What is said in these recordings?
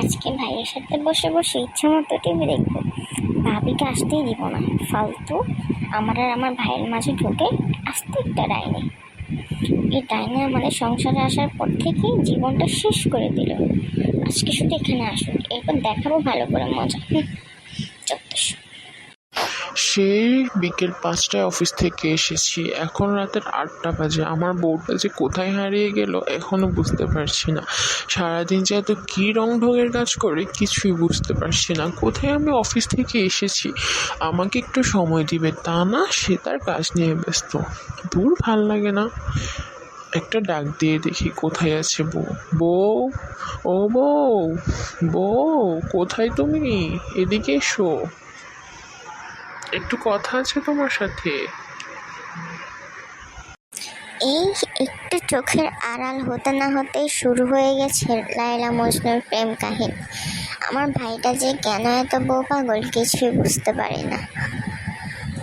আজকে ভাইয়ের সাথে বসে বসে ইচ্ছা মতো টিভি দেখব। ভাবিকে আসতেই দিব না। ফালতু আমার আর আমার ভাইয়ের মাঝে ঢুকে আসতে একটা ডাইনি। এই ডাইনি আমাদের সংসারে আসার পর থেকেই জীবনটা শেষ করে দিল। আজকে শুধু এখানে আসুন এরপর দেখাবো ভালো করে মজা। হুম, সেই বিকেল পাঁচটায় অফিস থেকে এসেছি। এখন রাতের আটটা বাজে। আমার বউটা যে কোথায় হারিয়ে গেল? এখনও বুঝতে পারছি না। সারাদিন যে এত কী রং ঢঙের কাজ করে, কিছুই বুঝতে পারছি না। কোথায় আমি অফিস থেকে এসেছি? আমাকে একটু সময় দিবে। তা না, সে তার কাজ নিয়ে ব্যস্ত। দূর ভালো লাগে না। একটা ডাক দিয়ে দেখি, কোথায় আছে বউ? বউ? ও বউ? বউ? কোথায় তুমি? এদিকে এসো। একটু কথা আছে তোমার সাথে? এই একটু চোখের আড়াল হতে না হতেই শুরু হয়ে গেছে লায়লা মজনুর প্রেম কাহিনী। আমার ভাইটা যে কেন এত বউ পাগল কিছুই বুঝতে পারি না।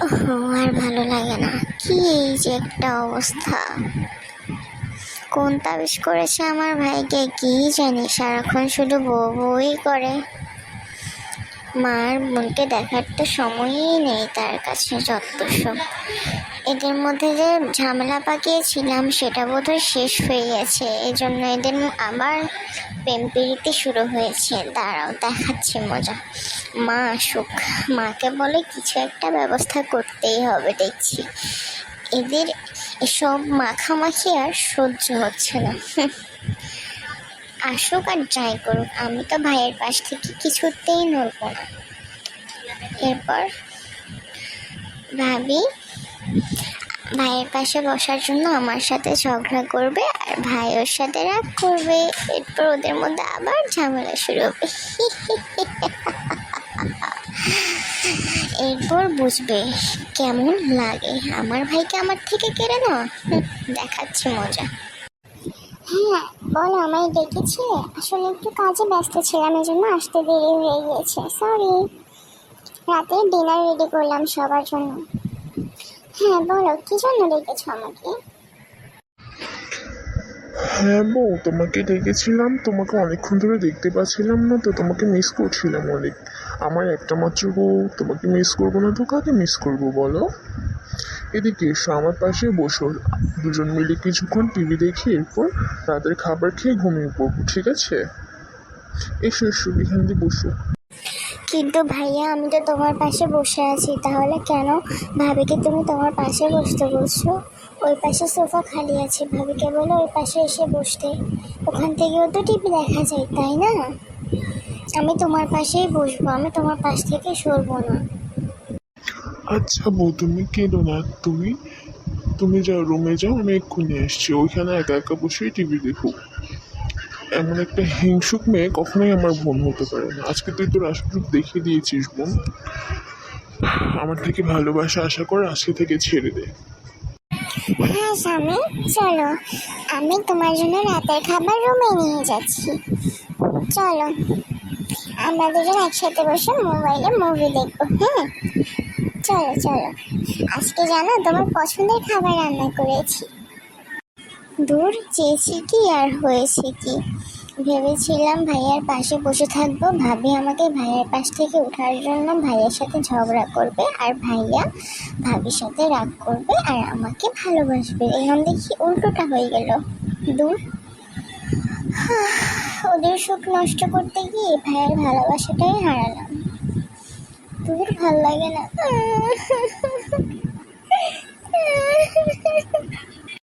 ওহো, আর ভালো লাগে না। কি এই যে একটা অবস্থা। কোন তাবিজ করেছে আমার ভাইকে, কি জানি, সারাক্ষণ শুধু বউ বউই করে। মার বোনকে দেখার তো সময়ই নেই তার কাছে যত সব এদের মধ্যে যে ঝামেলা পাকিয়েছিলাম সেটা বোধহয় শেষ হয়ে গেছে। এই জন্য এদের আবার প্রেম প্রীতি শুরু হয়েছে। দাঁড়াও, দেখাচ্ছি মজা। মা আসুক। মাকে বলে কিছু একটা ব্যবস্থা করতেই হবে, দেখছি। এদের এসব মাখামাখি আর সহ্য হচ্ছে না। আসুক আর যাই করুক, আমি তো ভাইয়ের পাশ থেকে কিছুতেই নড়বো না। এরপর ভাবি, ভাইয়ের পাশে বসার জন্য আমার সাথে ঝগড়া করবে আর ভাই ওর সাথে রাগ করবে। এরপর ওদের মধ্যে আবার ঝামেলা শুরু হবে। এরপর বুঝবে কেমন লাগে। আমার ভাইকে আমার থেকে কেড়ে নেওয়া দেখাচ্ছি মজা। হ্যাঁ বলো, আমায় ডেকেছিলে আসলে একটু কাজে ব্যস্ত ছিলাম এই জন্য আসতে দেরি হয়ে গিয়েছে। সরি রাতে ডিনার রেডি করলাম সবার জন্য। হ্যাঁ বলো, কি জন্য ডেকেছো আমাকে? হ্যাঁ বউ তোমাকে ডেকেছিলাম, তোমাকে অনেকক্ষণ ধরে দেখতে পাচ্ছিলাম না, তো তোমাকে মিস করছিলাম অনেক। আমার একটা মাত্র বউ তোমাকে মিস করব না, তো কাকে মিস করব বলো? এদিকে আমার পাশে বসো দুজন মিলে কিছুক্ষণ টিভি দেখি এরপর রাতের খাবার খেয়ে ঘুমিয়ে পড়ব, ঠিক আছে? এসো এসো এখান দিয়ে বসো। কিন্তু ভাইয়া, আমি তো তোমার পাশে বসে আছি, তাহলে কেন? ভাবিকে তুমি তোমার পাশে বসতে বলছো? ওই পাশে সোফা খালি আছে, ভাবিকে বলে ওই পাশে এসে বসতে। ওখান থেকেও তো টিভি দেখা যায়, তাই না? আমি তোমার পাশেই বসবো, আমি তোমার পাশ থেকে সরবো না। আচ্ছা বউ, তুমি কেঁদো না। তুমি তুমি যাও, রুমে যাও, আমি এক্ষুনি আসছি। ওইখানে একা একা বসেই টিভি দেখো। এমন একটা হিংসুক মেয়ে কখনোই আমার বোন হতে পারে না। আজকে তুই তোর আসল দেখিয়ে দিয়েছিস, বোন। আমার থেকে ভালোবাসা আশা কর, আজকে থেকে ছেড়ে দে। হ্যাঁ স্বামী, চলো। আমি তোমার জন্য রাতের খাবার রুমে নিয়ে যাচ্ছি। চলো। আমরা দুজন একসাথে বসে মোবাইলে মুভি দেখব হ্যাঁ? চলো চলো। আজকে জানো তোমার পছন্দের খাবার রান্না করেছি। দূর চেয়েছি কি আর হয়েছে কি? ভেবেছিলাম ভাইয়ার পাশে বসে থাকব। ভাবি আমাকে ভাইয়ার পাশ থেকে ওঠার জন্য ভাইয়ের সাথে ঝগড়া করবে আর ভাইয়া ভাবির সাথে রাগ করবে আর আমাকে ভালোবাসবে। এখন দেখি উল্টোটা হয়ে গেল। দূর। ওদের সুখ নষ্ট করতে গিয়ে ভাইয়ের ভালোবাসাটাই হারালাম। তোদের ভালো লাগে না।